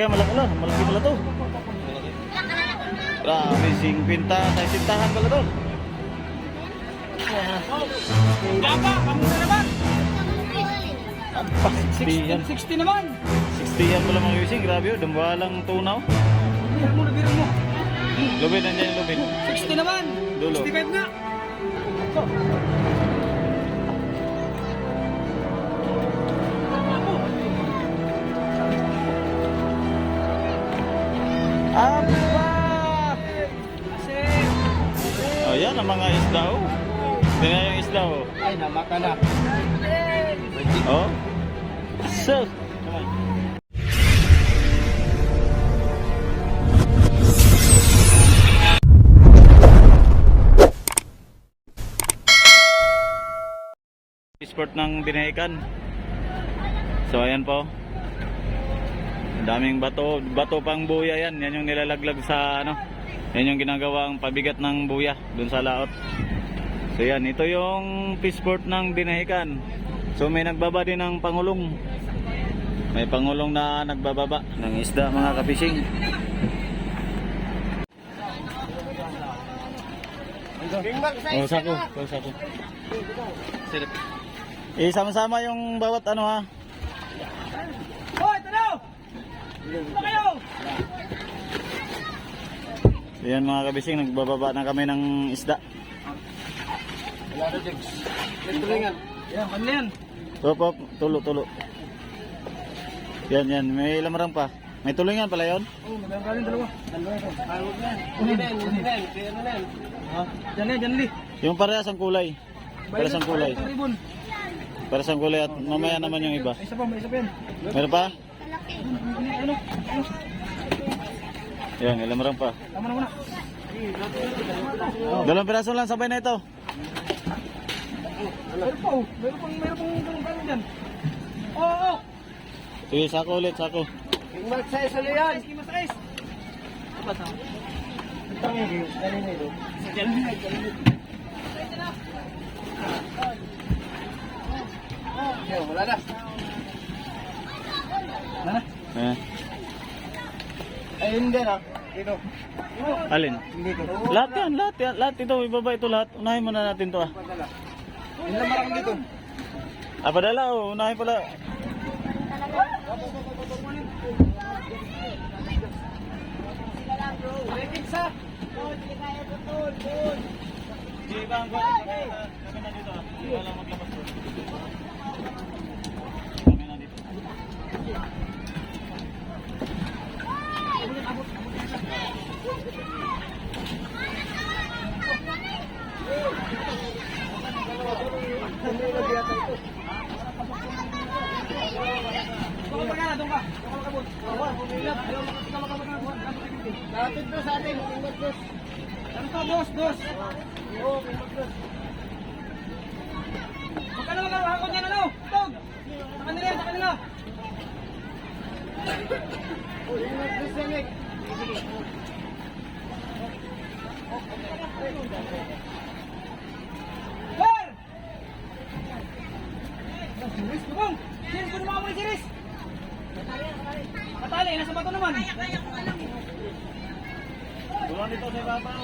Kaya malaki lang, malaki pala to. Grabe, 50 tayo sintahan pala to. Gaba, kamusta naman? Apa, 60 yan. 60 naman. 60 yan pala mga using, grabe yun. Dambalang tunaw. Biro mo, biro mo. Lubid, nandiyan yung lubid. 60 naman. Dulo. 65 nga. Apa! Oh, yan ang mga isda oh. Tingnan yung isda oh. ay namaka na. Oh. So, come on. Sport ng binahikan. So ayan po. Daming bato, bato pang buya yan. Yan yung nilalaglag sa ano. Yan yung ginagawang pabigat ng buya dun sa laot. So yan, ito yung fishport ng binahikan. So may nagbaba din ng pangulong. May pangulong na nagbababa ng isda mga kapising. Oh, sako, oh, sako. Eh, sama-sama yung bawat ano ha. Ba kayo? So, yan mga kabising, nagbababa na kami ng isda. Wala na, Jigs. Tulingan. Yan, ano yan? Hop, hop, tulo, tulo. Yan, yan, may lamarang pa. May tulingan pala yon. Oh, meron ka rin dalawa. Dalawa ito. Ayos na yan. Hindi na yan, hindi na yan. Kaya na yan. Ha? Diyan na, diyan. Yung parehas ang kulay. Parehas ang kulay. Parehas ang kulay at mamaya naman yung iba. Isa pa, may isa pa yan. Meron pa? Ano? Ano? Yan, may lamarang pa. Tama na muna. Dalawang piraso lang sabay na ito. Meron pa oh. Meron pang, meron pang ganun ganun dyan. Oo, oo. Sige, sako ulit, sako. King Mark sa isa liyan. King Mark sa is. Apa sa? Tangi ko, galing nito. Sa jalan na, jalan nito. Oh, wala na. Na? Eh, Ay, hindi na. Dito. alin? Ko. Lahat yan, lahat yan. Lahat ito, ibaba ito lahat. Unahin muna natin to ah. Na marami dito. Ah, padala oh, unahin pala. Pizza. Sige, bang, bang. Kami na dito ah. Wala maglabas to. Kami na dito. Doon ka na, doon ka. Doon ka makabot. Ayaw makabot. Lapit doon sa atin. Ano to, dos, dos. Oo, Huwag ka na maghahakot yan, ano? Tog! Sa kanila sa kanila. Ber! Siris, bubong! Siris, kunin mo ako muna, Siris! Nakatali, nasa bato naman. Tulungan dito sa ibabaw.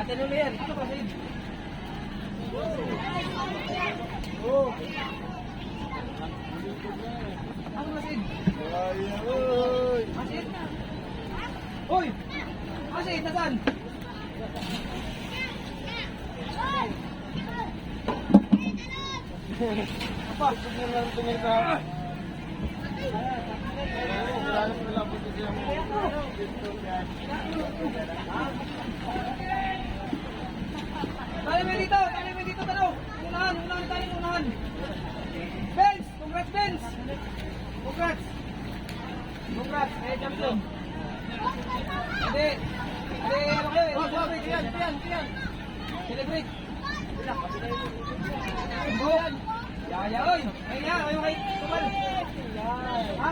Ate Lulu yan. Ito pa, Sid. Oo. Ano ba, Sid? Asid? Uy! Asid, nasaan? Apa? Tali mo dito, tali mo dito, talo. Unahan, unahan, tali mo, unahan. Benz, congrats, Benz. Congrats. Congrats, eh, champion. Ade, ade, ano kayo? Celebrate, yan, yan, yan. Celebrate. Oh, Yaya, oy! Yaya, oy, oy, tumal! Ha?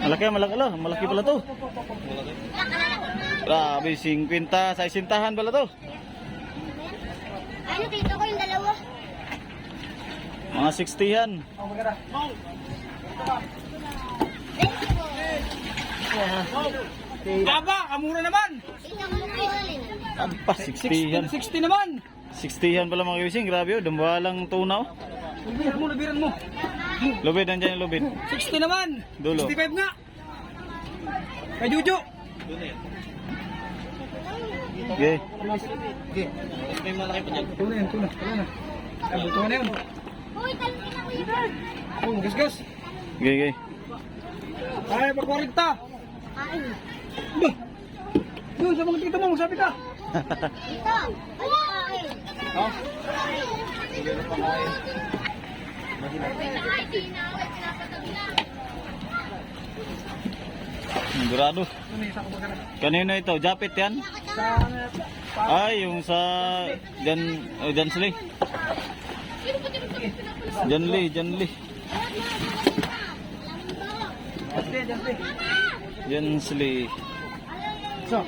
Malaki, malaki, ala, malaki pala to. Grabe, 50 sa isintahan pala to. Ano dito mga 60 yan. Baba, kamura naman. Apa, 60 yan. 60 naman. 60 yan pala mga kabising. Grabe oh, dumbalang tunaw. Lubiran mo, lubiran mo. Lubid, nandiyan yung lubid. 60 naman. Dulo. 65 nga. Kay Juju. Okay. May malaki pa dyan. Tuna yan, tuna. Tuna na. Ay, buto na yun. Oh, gas-gas. Okay, okay. Ay, pag 40. Kain. Bah! Yun, sa mga tita mo, sabi ka. Dito. Ay. Ha? Durado. Ano? Kanino ito? Japit yan? Sa, Ay, yung sa Jan, oh, Jansly. Jaspe. Jansly. So,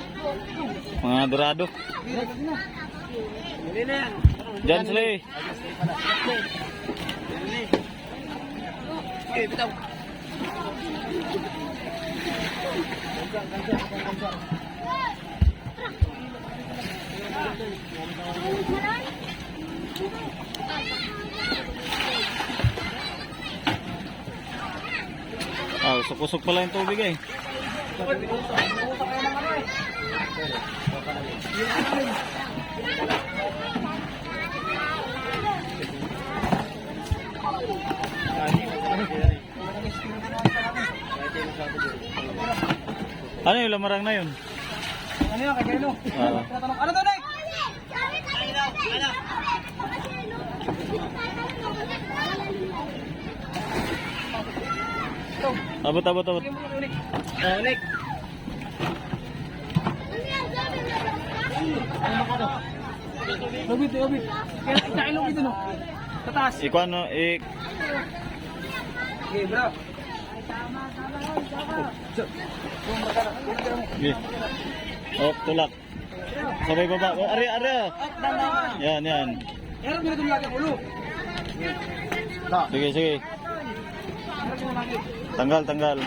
Mga Dorado. bira ka usok-usok pala yung tubig eh. Ano yung lamarang na yun? Ano yan, kay Keno? Ah. Ano to, Nick? Abot, abot, abot. Ah, Nick. Lobit, lobit. Kaya itakin lobit ano? Tataas. Ikaw ano, ik... Okay, bro. Yeah. Oh, tulak. Sabay baba. Oh, ari, ari. ah. Yan, yan. Erap nila itong lagi ang ulo. Sige, sige. Lagi. Tanggal, tanggal.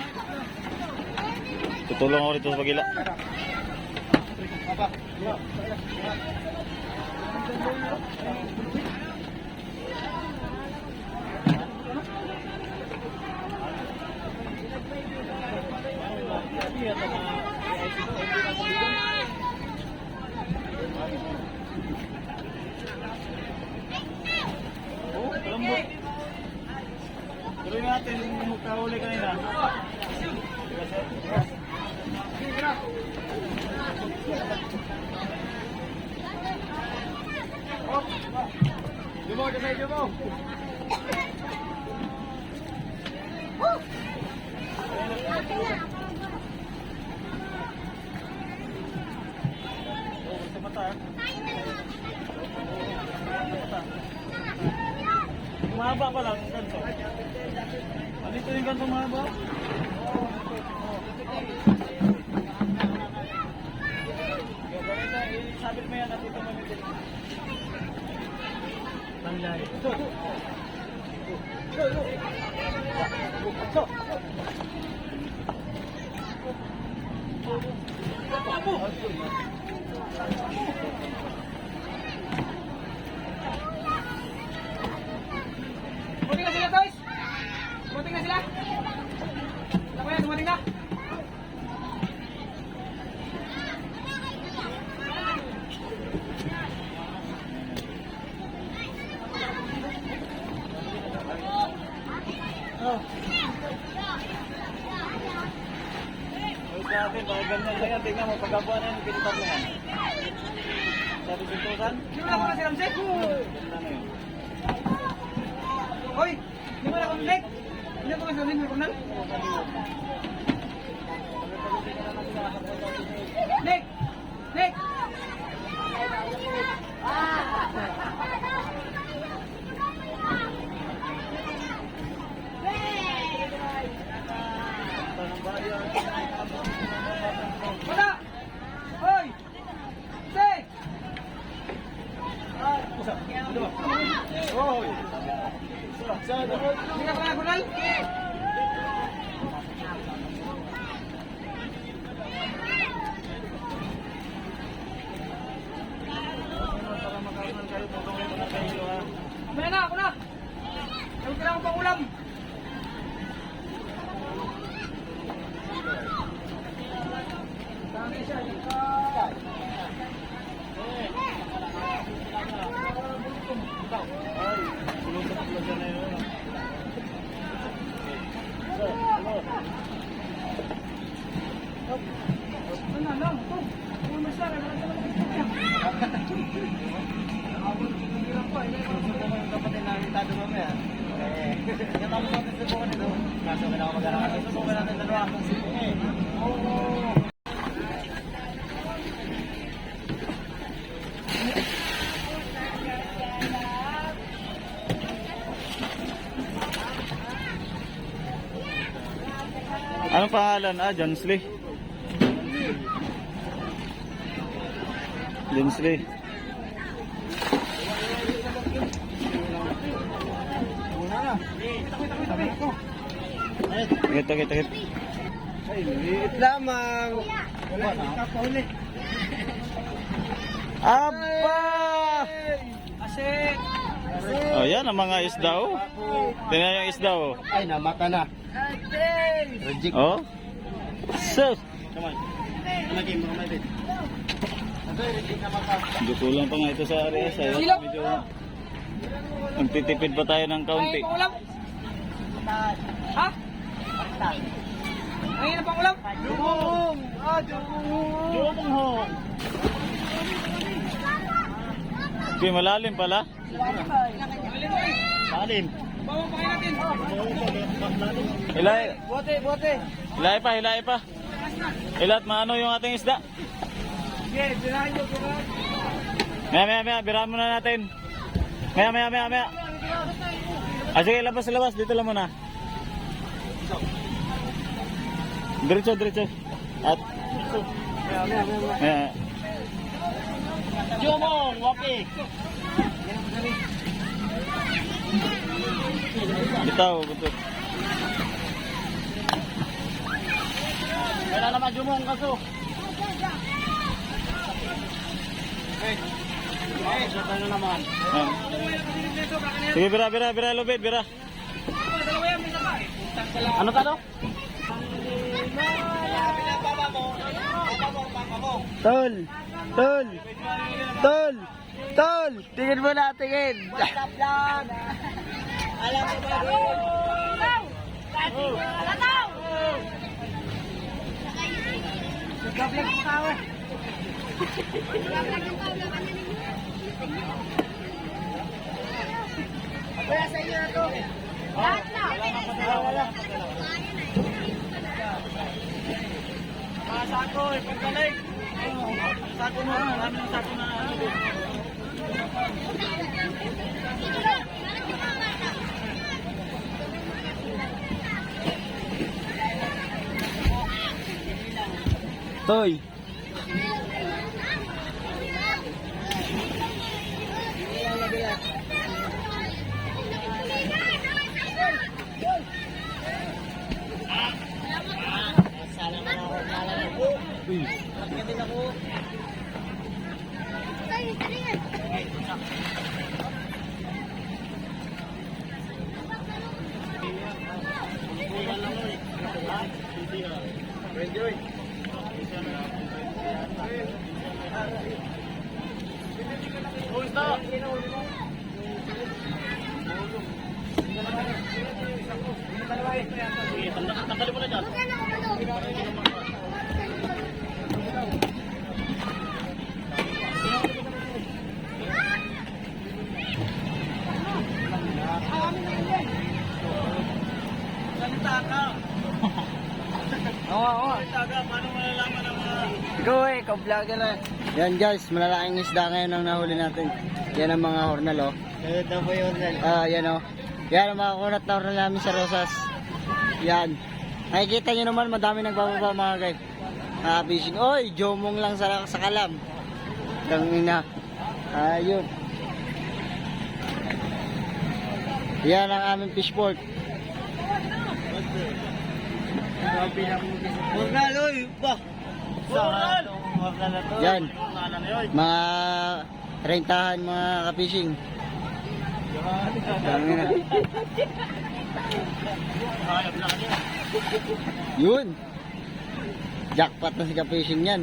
Tutulong ako dito sa pagila. Apa? Mahaba pa lang ang ganso. Ano ito yung ganso mahaba? Sabit mo yan at ito mo nito. Tanggal. Dumating Dumating na sila! Anong pangalan? Ah, Johnsley. Johnsley. Takit, takit, takit. Liit lamang. Wala. Kapahuli. Aba! Asit. Oh, yan ang mga isda oh. Tingnan yung isda oh. Ay, namata na. Reject. Oh. Sus. Medyo kulang pa nga ito sa area sa Silop. Medyo Nagtitipid pa tayo ng kaunti. Ay, pang ulam. Ha? Ay, na pang ulam? Jumong. Ah, jumong. Jumong ho. Okay, malalim pala. Alin? Bawang pakain natin. Ilay, Bote, bote. ilay pa, ilay pa. Ilat maano yung ating isda. Sige, birahan nyo, birahan. Maya, maya, maya, birahan muna natin. Maya, maya, maya, maya. Ah, sige, labas, labas. Dito lang muna. Diretso, diretso. At, maya. Jumong, wapi. Bitaw, butot. Wala naman jumong kaso. Eh, sa na naman. Ah. Sige, bira, bira, bira, lubid, bira. Ano ka to? Tol! Tol! Tol! Tol! Tingin mo na, tingin! Alam mo ba Kaya sa inyo na to. Ah, sako, eh, pagkalig. Sako na, marami ng sako na. ano doon. Toy! Oo, oo. Taga, paano malalaman ang mga... Go eh, ikaw vlogger eh. Yan guys, malalaking isda ngayon ang nahuli natin. Yan ang mga hornal oh. Ito po yung hornal. Ah, yan oh. Yan ang mga kunat na hornal namin sa Rosas. Yan. Nakikita nyo naman, madami nagbababa mga guys. Ah, fishing. Oy, jomong lang sa, sa kalam. Tangina. Ayun. Yan ang aming fishport. Yan. Mga rentahan mga ka-fishing. Dami na. Yun. Jackpot na si ka-fishing yan.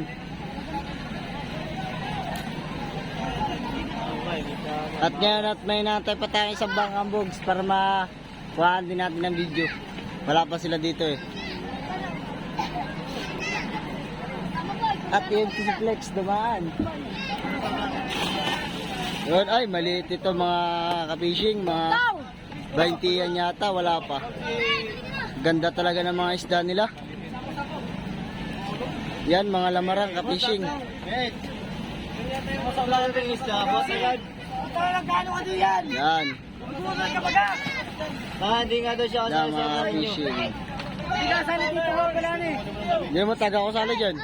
At ngayon at may natay pa tayo sa Bangkang Bugs para makuhaan din natin ng video. Wala pa sila dito eh. At yun si Flex dumaan. Yun, ay maliit ito mga ka-fishing, mga 20 yan yata, wala pa. Ganda talaga ng mga isda nila. Yan, mga lamarang ka-fishing. Yan. hindi nga daw siya Yan, mga fishing. Hindi mo taga ko sala dyan.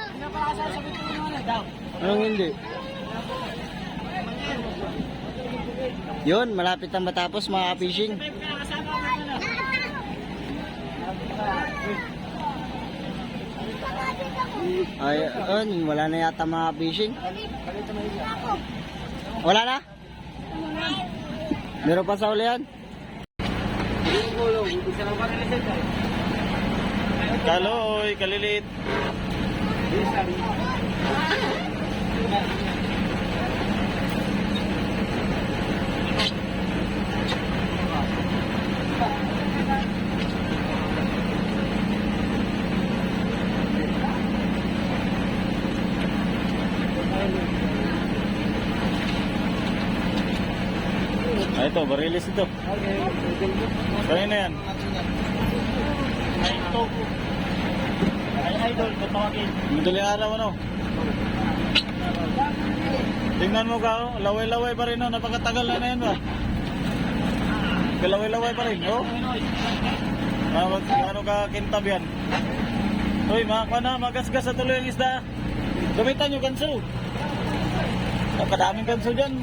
Sa. Anong hindi? Yun, malapit na matapos mga fishing. Ay, ayun, wala na yata mga fishing. Wala na? Meron pa sa uli yan? Kaloy, kalilit. Ah, ito, barilis ito. Kanina yan. Ay, ito. Ay, idol, patawagin. Madaling araw, ano? Tingnan mo ka, oh. laway-laway pa rin, oh. Napakatagal na na yan, ba? Kalaway-laway pa rin, oh. Ah, mag, ano ka kintab yan? Uy, mga kana, magasgas sa tuloy ang isda. Gamitan nyo ganso. Napakadaming ganso dyan.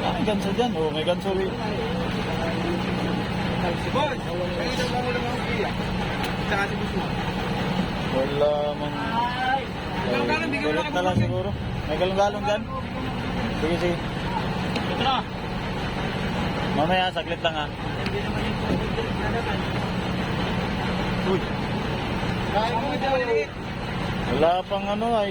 Daming ganso dyan. Oh, may ganso rin. Wala man. Galong-galong, bigyan mo Galit lang lang siguro. May galong-galong dyan? Sige, sige. Ito na. Mamaya, saglit lang ha. Uy, wala pang ano ay.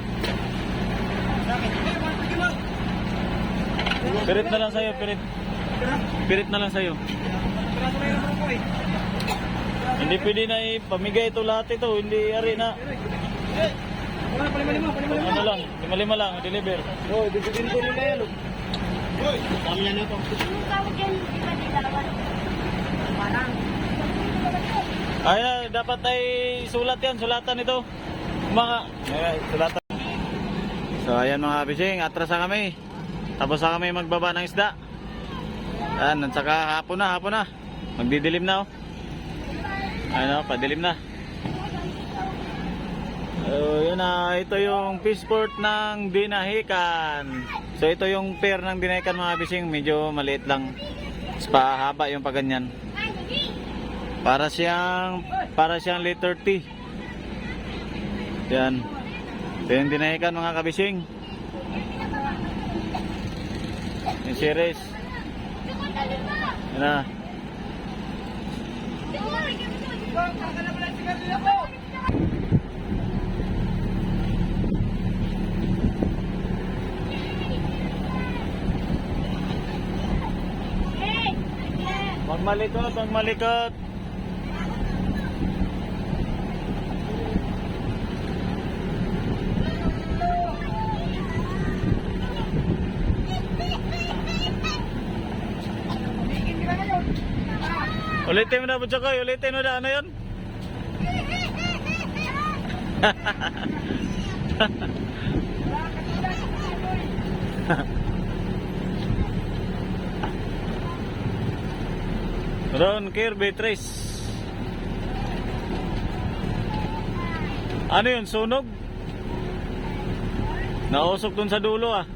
Pirit na lang sa'yo, pirit. Pirit na lang sa'yo. Hindi pwede na ipamigay ito lahat ito. Hindi ari na. Ano lang, lima-lima lang, deliver. Oh, bibigyan ko nila yan. Yung tawag yan, di ba di dalawa? Parang. Ay, dapat ay sulat yan, sulatan ito. Mga, ay, sulatan. So, ayan mga fishing, atras na kami. Tapos na kami magbaba ng isda. Ayan, at saka hapon na, hapon na. Magdidilim na oh. Ano, padilim na. So, yun na, ito yung fishport ng Dinahican. So, ito yung pair ng Dinahican mga fishing, medyo maliit lang. Mas pahaba yung paganyan. Para siyang para siyang letter T. Yan. Ito yung dinahikan mga kabising. Yung series. Yan na. Hey! Magmalikot, Ulitin mo na, Butchokoy. Ulitin mo na. Ano yun? Ron Kirby Trace. Ano yun? Sunog? Nausok dun sa dulo ah.